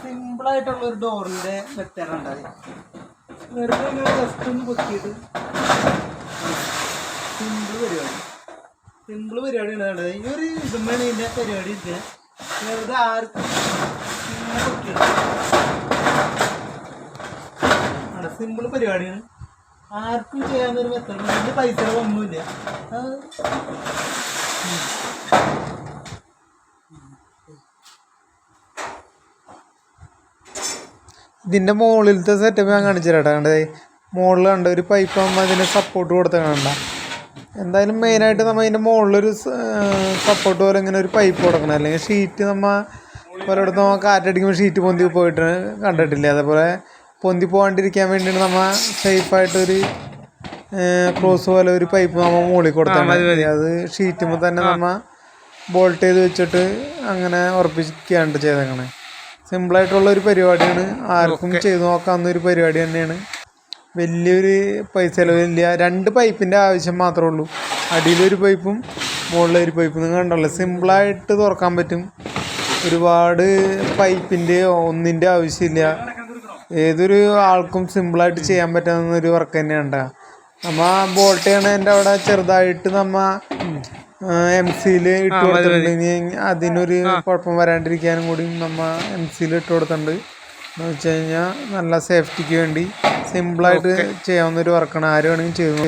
Simple ആയിട്ടുള്ള ഒരു ഡോറിന്റെ മെത്തേഡ് ഉണ്ടായി. വെറുതെ ഇങ്ങനെ ജസ്റ്റ് ഒന്ന് പൊക്കിയിട്ട് സിമ്പിൾ പരിപാടി. സിമ്പിൾ പരിപാടിയാണ് വേണ്ടത് ഈ ഒരു ഇതുമാണ് ഇതിന്റെ പരിപാടി ഇല്ല വെറുതെ ആർക്കും പൊക്കിയിട്ട് സിമ്പിൾ പരിപാടിയാണ് ആർക്കും ചെയ്യാൻ ഒരു മെത്തേഡ് ഇതിന്റെ പൈസ ഒന്നുമില്ല. അത് ഇതിന്റെ മുകളിലത്തെ സെറ്റപ്പ് ഞാൻ കാണിച്ചു തരാം കണ്ടേ മുകളിൽ കണ്ട? ഒരു പൈപ്പ് ആകുമ്പോൾ അതിന് സപ്പോർട്ട് കൊടുത്ത കണ്ട? എന്തായാലും മെയിനായിട്ട് നമ്മൾ അതിന്റെ മുകളിലൊരു സപ്പോർട്ട് പോലെ ഇങ്ങനെ ഒരു പൈപ്പ് കൊടുക്കണം. അല്ലെങ്കിൽ ഷീറ്റ് നമ്മൾ പലയിടത്തും നമ്മൾ കാറ്റടിക്കുമ്പോൾ ഷീറ്റ് പൊന്തി പോയിട്ട് കണ്ടിട്ടില്ല? അതേപോലെ പൊന്തി പോകാണ്ടിരിക്കാൻ വേണ്ടിയിട്ട് നമ്മൾ സേഫായിട്ടൊരു ക്രോസ് പോലെ ഒരു പൈപ്പ് നമ്മൾ മുകളിൽ കൊടുത്താൽ മതി അത് ഷീറ്റുമ്പോൾ തന്നെ നമ്മൾ ബോൾട്ട് ചെയ്ത് വെച്ചിട്ട് അങ്ങനെ ഉറപ്പിക്കാണ്ട് ചെയ്തേക്കണേ. സിമ്പിളായിട്ടുള്ള ഒരു പരിപാടിയാണ് ആർക്കും ചെയ്തു നോക്കാവുന്ന ഒരു പരിപാടി തന്നെയാണ്. വലിയൊരു പൈസ ചിലവില്ല രണ്ട് പൈപ്പിന്റെ ആവശ്യം മാത്രമേ ഉള്ളൂ. അടിയിലൊരു പൈപ്പും മുകളിലൊരു പൈപ്പും. നിങ്ങൾ കണ്ടല്ലോ സിമ്പിളായിട്ട് തുറക്കാൻ പറ്റും. ഒരുപാട് പൈപ്പിന്റെ ഒന്നിന്റെ ആവശ്യമില്ല. ഏതൊരു ആൾക്കും സിമ്പിളായിട്ട് ചെയ്യാൻ പറ്റാവുന്ന ഒരു വർക്ക് തന്നെയാണ്. നമ്മ ബോൾട്ട് ചെയ്യണതിന്റെ അവിടെ ചെറുതായിട്ട് നമ്മ എം സിയിൽ ഇട്ട് കൊടുത്തിട്ടുണ്ട്. അതിനൊരു കുഴപ്പം വരാണ്ടിരിക്കാനും കൂടി നമ്മ എം സിയിൽ ഇട്ട് കൊടുത്തിട്ടുണ്ട്. എന്ന് വെച്ച് കഴിഞ്ഞാൽ നല്ല സേഫ്റ്റിക്ക് വേണ്ടി സിമ്പിളായിട്ട് ചെയ്യാവുന്ന ഒരു വർക്കാണ് ആര് വേണമെങ്കിലും ചെയ്തു